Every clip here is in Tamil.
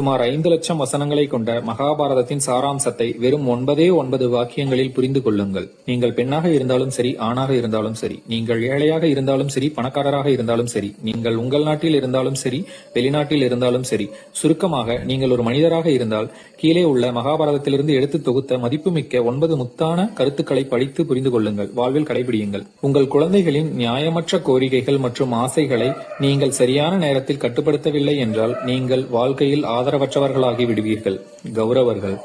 சுமார் ஐந்து லட்சம் வசனங்களை கொண்ட மகாபாரதத்தின் சாராம்சத்தை வெறும் ஒன்பதே ஒன்பது வாக்கியங்களில் புரிந்து கொள்ளுங்கள். நீங்கள் பெண்ணாக இருந்தாலும் சரி ஆணாக இருந்தாலும் சரி நீங்கள் ஏழையாக இருந்தாலும் சரி பணக்காரராக இருந்தாலும் சரி நீங்கள் உங்கள் நாட்டில் இருந்தாலும் சரி வெளிநாட்டில் இருந்தாலும் சரி சுருக்கமாக நீங்கள் ஒரு மனிதராக இருந்தால் கீழே உள்ள மகாபாரதத்திலிருந்து எடுத்து தொகுத்த மதிப்புமிக்க ஒன்பது முத்தான கருத்துக்களை படித்து புரிந்து கொள்ளுங்கள். வாழ்வில் கடைபிடியுங்கள். உங்கள் குழந்தைகளின் நியாயமற்ற கோரிக்கைகள் மற்றும் ஆசைகளை நீங்கள் சரியான நேரத்தில் கட்டுப்படுத்தவில்லை என்றால் நீங்கள் வாழ்க்கையில் ஆதார ஆதரவற்றவர்களாகி விடுவீர்கள். கௌரவர்கள்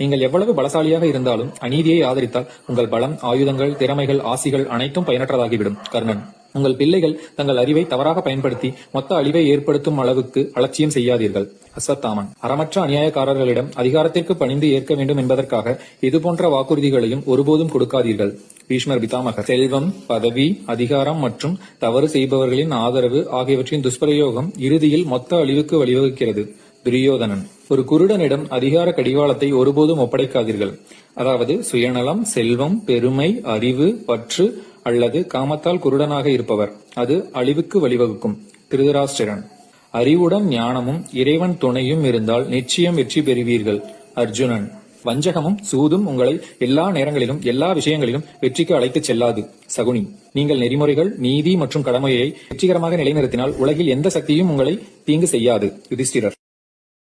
நீங்கள் எவ்வளவு பலசாலியாக இருந்தாலும் அநீதியை ஆதரித்தால் உங்கள் பலம் ஆயுதங்கள் திறமைகள் ஆசிகள் அனைத்தும் பயனற்றதாகிவிடும். கர்ணன் உங்கள் பிள்ளைகள் தங்கள் அறிவை தவறாக பயன்படுத்தி மொத்த அழிவை ஏற்படுத்தும் அளவுக்கு அலட்சியம் செய்யாதீர்கள். அஸ்வத்தாமன் அறமற்ற அநியாயக்காரர்களிடம் அதிகாரத்திற்கு பணிந்து ஏற்க வேண்டும் என்பதற்காக இதுபோன்ற வாக்குறுதிகளையும் ஒருபோதும் கொடுக்காதீர்கள். பீஷ்மர் பிதாமகர் செல்வம் பதவி அதிகாரம் மற்றும் தவறு செய்பவர்களின் ஆதரவு ஆகியவற்றின் துஷ்பிரயோகம் இறுதியில் மொத்த அழிவுக்கு வழிவகுக்கிறது. துரியோதனன். ஒரு குருடனிடம் அதிகார கடிவாளத்தை ஒருபோதும் ஒப்படைக்காதீர்கள். அதாவது சுயநலம் செல்வம் பெருமை அறிவு பற்று அல்லது காமத்தால் குருடனாக இருப்பவர். அது அழிவுக்கு வழிவகுக்கும். திருதராஷ்டிரன். அறிவுடன் ஞானமும் இறைவன் துணையும் இருந்தால் நிச்சயம் வெற்றி பெறுவீர்கள். அர்ஜுனன். வஞ்சகமும் சூதும் உங்களை எல்லா நேரங்களிலும் எல்லா விஷயங்களிலும் வெற்றிக்கு அழைத்துச் செல்லாது. சகுனி. நீங்கள் நெறிமுறைகள் நீதி மற்றும் கடமையை வெற்றிகரமாக நிலைநிறுத்தினால் உலகில் எந்த சக்தியும் உங்களை தீங்கு செய்யாது. யுதிஷ்டிரர்.